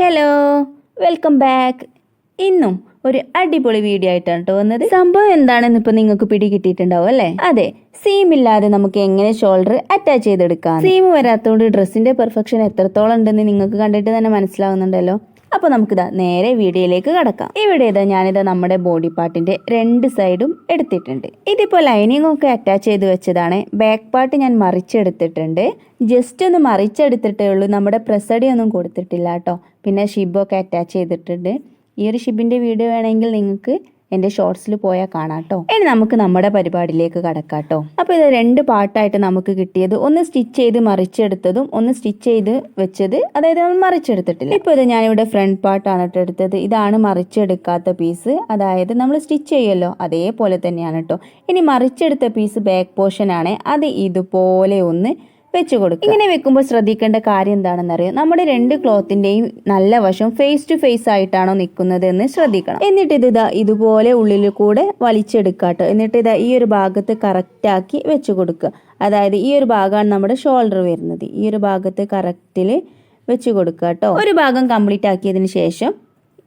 Hello welcome back ഇന്നും ഒരു അടിപൊളി വീഡിയോ ആയിട്ടാണ് കേട്ടോ വന്നത്. സംഭവം എന്താണെന്ന് ഇപ്പൊ നിങ്ങൾക്ക് പിടികിട്ടിയിട്ടുണ്ടാവും അല്ലേ? അതെ സീം ഇല്ലാതെ നമുക്ക് എങ്ങനെ ഷോൾഡർ അറ്റാച്ച് ചെയ്തെടുക്കാം? സീം വരാത്തതുകൊണ്ട് ഡ്രസ്സിന്റെ പെർഫെക്ഷൻ എത്രത്തോളം ഉണ്ടെന്ന് നിങ്ങൾക്ക് കണ്ടിട്ട് തന്നെ മനസ്സിലാവുന്നുണ്ടല്ലോ. അപ്പൊ നമുക്കിതാ നേരെ വീഡിയോയിലേക്ക് കടക്കാം. ഇവിടെ ഇതാ ഞാനിതാ നമ്മുടെ ബോഡി പാർട്ടിന്റെ രണ്ട് സൈഡും എടുത്തിട്ടുണ്ട്. ഇതിപ്പോ ലൈനിങ് ഒക്കെ അറ്റാച്ച് ചെയ്ത് വെച്ചതാണ്. ബാക്ക് പാർട്ട് ഞാൻ മറിച്ചെടുത്തിട്ടുണ്ട്. ജസ്റ്റ് ഒന്ന് മറിച്ചെടുത്തിട്ടേ ഉള്ളൂ. നമ്മുടെ ഒന്നും കൊടുത്തിട്ടില്ല കേട്ടോ. പിന്നെ ഷിബൊക്കെ അറ്റാച്ച് ചെയ്തിട്ടുണ്ട്. ഈ ഒരു ഷിബിന്റെ വീഡിയോ വേണമെങ്കിൽ നിങ്ങൾക്ക് എന്റെ ഷോർട്സിൽ പോയാൽ കാണാം കേട്ടോ ഇനി നമുക്ക് നമ്മുടെ പരിപാടിയിലേക്ക് കടക്കാം കേട്ടോ അപ്പോൾ ഇത് രണ്ട് പാട്ടായിട്ട് നമുക്ക് കിട്ടിയത് ഒന്ന് സ്റ്റിച്ച് ചെയ്ത് മറിച്ചെടുത്തതും ഒന്ന് സ്റ്റിച്ച് ചെയ്ത് വെച്ചത് അതായത് നമ്മൾ മറിച്ചെടുത്തിട്ടില്ല. ഇപ്പോൾ ഇത് ഞാനിവിടെ ഫ്രണ്ട് പാർട്ടാണ് കേട്ടോ എടുത്തത്. ഇതാണ് മറിച്ചെടുക്കാത്ത പീസ് അതായത് നമ്മൾ സ്റ്റിച്ച് ചെയ്യല്ലോ അതേപോലെ തന്നെയാണ് കേട്ടോ ഇനി മറിച്ചെടുത്ത പീസ് ബാക്ക് പോർഷൻ ആണ്. അത് ഇതുപോലെ ഒന്ന് വെച്ച് കൊടുക്കുക. ഇങ്ങനെ വെക്കുമ്പോൾ ശ്രദ്ധിക്കേണ്ട കാര്യം എന്താണെന്നറിയോ നമ്മുടെ രണ്ട് ക്ലോത്തിന്റെയും നല്ല വശം ഫേസ് ടു ഫേസ് ആയിട്ടാണോ നിൽക്കുന്നത് എന്ന് ശ്രദ്ധിക്കണം. എന്നിട്ട് ഇത് ഇതാ ഇതുപോലെ ഉള്ളിൽ കൂടെ വലിച്ചെടുക്കാട്ടോ എന്നിട്ട് ഇതാ ഈ ഒരു ഭാഗത്ത് കറക്റ്റ് ആക്കി വെച്ച് കൊടുക്കുക. അതായത് ഈ ഒരു ഭാഗമാണ് നമ്മുടെ ഷോൾഡർ വരുന്നത്. ഈ ഒരു ഭാഗത്ത് കറക്റ്റിൽ വെച്ച് കൊടുക്കുക കേട്ടോ. ഒരു ഭാഗം കംപ്ലീറ്റ് ആക്കിയതിന് ശേഷം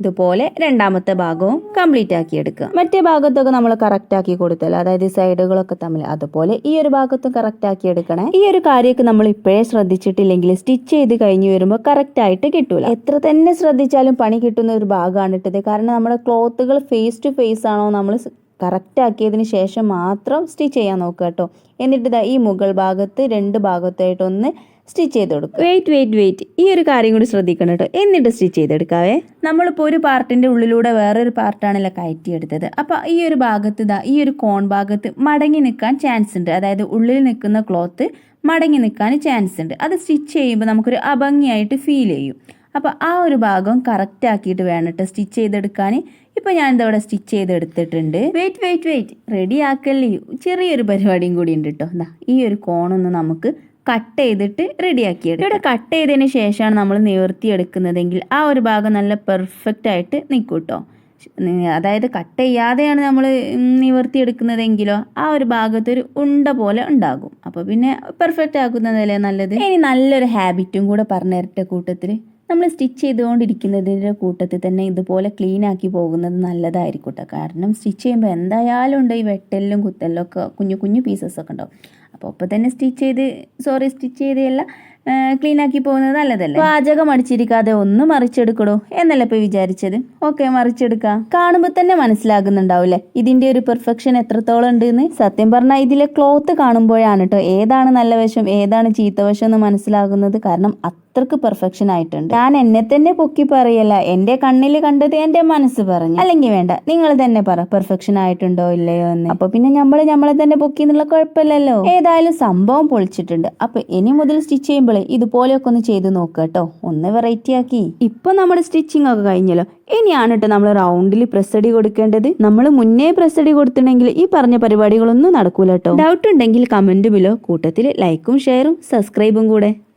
ഇതുപോലെ രണ്ടാമത്തെ ഭാഗവും കംപ്ലീറ്റ് ആക്കി എടുക്കുക മറ്റേ ഭാഗത്തൊക്കെ നമ്മൾ കറക്റ്റ് ആക്കി കൊടുത്തല്ലോ? അതായത് സൈഡുകളൊക്കെ തമ്മിൽ അതുപോലെ ഈ ഒരു ഭാഗത്തും കറക്റ്റ് ആക്കി എടുക്കണേ. ഈ ഒരു കാര്യമൊക്കെ നമ്മൾ ഇപ്പോഴേ ശ്രദ്ധിച്ചിട്ടില്ലെങ്കിൽ സ്റ്റിച്ച് ചെയ്ത് കഴിഞ്ഞ് വരുമ്പോൾ കറക്റ്റ് ആയിട്ട് കിട്ടൂല. എത്ര തന്നെ ശ്രദ്ധിച്ചാലും പണി കിട്ടുന്ന ഒരു ഭാഗമാണ് ഇട്ടത്. കാരണം നമ്മുടെ ക്ലോത്തുകൾ ഫേസ് ടു ഫേസ് ആണോ നമ്മൾ കറക്റ്റ് ആക്കിയതിന് ശേഷം മാത്രം സ്റ്റിച്ച് ചെയ്യാൻ നോക്കുക കേട്ടോ. എന്നിട്ട് ഈ മുകൾ ഭാഗത്ത് രണ്ട് ഭാഗത്തായിട്ടൊന്ന് സ്റ്റിച്ച് ചെയ്ത് കൊടുക്കുക. വെയിറ്റ് വെയിറ്റ് വെയിറ്റ് ഈ ഒരു കാര്യം കൂടി ശ്രദ്ധിക്കണം കേട്ടോ. എന്നിട്ട് സ്റ്റിച്ച് ചെയ്തെടുക്കാവേ നമ്മളിപ്പോൾ ഒരു പാർട്ടിന്റെ ഉള്ളിലൂടെ വേറൊരു പാർട്ടാണല്ലോ കയറ്റിയെടുത്തത്. അപ്പോൾ ഈ ഒരു ഭാഗത്ത് ഇതാ ഈ ഒരു കോൺ ഭാഗത്ത് മടങ്ങി നിൽക്കാൻ ചാൻസ് ഉണ്ട്. അതായത് ഉള്ളിൽ നിൽക്കുന്ന ക്ലോത്ത് മടങ്ങി നിൽക്കാൻ ചാൻസ് ഉണ്ട്. അത് സ്റ്റിച്ച് ചെയ്യുമ്പോൾ നമുക്കൊരു അഭംഗിയായിട്ട് ഫീൽ ചെയ്യും. അപ്പോൾ ആ ഒരു ഭാഗം കറക്റ്റ് ആക്കിയിട്ട് വേണം കേട്ടോ സ്റ്റിച്ച് ചെയ്തെടുക്കാൻ. ഇപ്പൊ ഞാൻ ഇതവിടെ സ്റ്റിച്ച് ചെയ്തെടുത്തിട്ടുണ്ട്. വെയിറ്റ് വെയിറ്റ് വെയിറ്റ് റെഡി ആക്കല്ലേ? ചെറിയൊരു പരിപാടിയും കൂടി ഉണ്ട് കേട്ടോ. എന്താ ഈ ഒരു കോണൊന്ന് നമുക്ക് കട്ട് ചെയ്തിട്ട് റെഡിയാക്കി എടുക്കും ഇവിടെ കട്ട് ചെയ്തതിന് ശേഷമാണ് നമ്മൾ നിവർത്തിയെടുക്കുന്നതെങ്കിൽ ആ ഒരു ഭാഗം നല്ല പെർഫെക്റ്റ് ആയിട്ട് നിൽക്കും കേട്ടോ അതായത് കട്ട് ചെയ്യാതെയാണ് നമ്മൾ നിവർത്തിയെടുക്കുന്നതെങ്കിലോ ആ ഒരു ഭാഗത്ത് ഒരു ഉണ്ട പോലെ ഉണ്ടാകും. അപ്പോൾ പിന്നെ പെർഫെക്റ്റ് ആക്കുന്നതല്ലേ നല്ലത്? ഇനി നല്ലൊരു ഹാബിറ്റും കൂടെ പറഞ്ഞു തരട്ടെ കൂട്ടത്തിൽ. നമ്മൾ സ്റ്റിച്ച് ചെയ്തുകൊണ്ടിരിക്കുന്നതിന്റെ കൂട്ടത്തിൽ തന്നെ ഇതുപോലെ ക്ലീൻ ആക്കി പോകുന്നത് നല്ലതായിരിക്കും കേട്ടോ കാരണം സ്റ്റിച്ച് ചെയ്യുമ്പോൾ എന്തായാലും ഉണ്ട് ഈ വെട്ടലിലും കുത്തലിലും ഒക്കെ കുഞ്ഞു കുഞ്ഞു പീസസ് ഒക്കെ ഉണ്ടാവും. അപ്പോൾ ഒപ്പം തന്നെ സ്റ്റിച്ച് ചെയ്ത് സോറി സ്റ്റിച്ച് ചെയ്തല്ല ക്ലീൻ ആക്കി പോകുന്നത് നല്ലതല്ലേ? പാചകം അടിച്ചിരിക്കാതെ ഒന്ന് മറിച്ചെടുക്കടോ എന്നല്ലേ ഇപ്പൊ വിചാരിച്ചത്? ഓക്കെ മറിച്ചെടുക്കാം. കാണുമ്പോൾ തന്നെ മനസ്സിലാകുന്നുണ്ടാവില്ലേ? ഇതിന്റെ ഒരു പെർഫെക്ഷൻ എത്രത്തോളം ഉണ്ട് എന്ന് സത്യം പറഞ്ഞാൽ ഇതിലെ ക്ലോത്ത് കാണുമ്പോഴാണ് കേട്ടോ ഏതാണ് നല്ല വശം ഏതാണ് ചീത്ത വശം എന്ന് മനസ്സിലാകുന്നത്. കാരണം അത്രയ്ക്ക് പെർഫെക്ഷൻ ആയിട്ടുണ്ട്. ഞാൻ എന്നെ തന്നെ പൊക്കി പറയല്ല. എന്റെ കണ്ണിൽ കണ്ടത് എന്റെ മനസ്സ് പറഞ്ഞു. അല്ലെങ്കിൽ വേണ്ട നിങ്ങൾ തന്നെ പറ പെർഫെക്ഷൻ ആയിട്ടുണ്ടോ ഇല്ലയോ എന്ന്. അപ്പൊ പിന്നെ നമ്മൾ നമ്മളെ തന്നെ പൊക്കി എന്നുള്ള കുഴപ്പമില്ലല്ലോ. ഏതായാലും സംഭവം പൊളിച്ചിട്ടുണ്ട്. അപ്പൊ ഇനി മുതൽ സ്റ്റിച്ച് ചെയ്യുമ്പോൾ ഇതുപോലെയൊക്കെ ഒന്ന് ചെയ്ത് നോക്കുക കേട്ടോ. ഒന്ന് വെറൈറ്റി ആക്കി. ഇപ്പൊ നമ്മുടെ സ്റ്റിച്ചിങ് ഒക്കെ കഴിഞ്ഞല്ലോ. ഇനിയാണ് കേട്ടോ നമ്മൾ റൗണ്ടിൽ പ്രസടി കൊടുക്കേണ്ടത്. നമ്മൾ മുന്നേ പ്രസടി കൊടുത്തിട്ടുണ്ടെങ്കിൽ ഈ പറഞ്ഞ പരിപാടികളൊന്നും നടക്കൂല കേട്ടോ ഡൗട്ട് ഉണ്ടെങ്കിൽ കമന്റ് ബിലോ കൂട്ടത്തിൽ ലൈക്കും ഷെയറും സബ്സ്ക്രൈബും കൂടെ.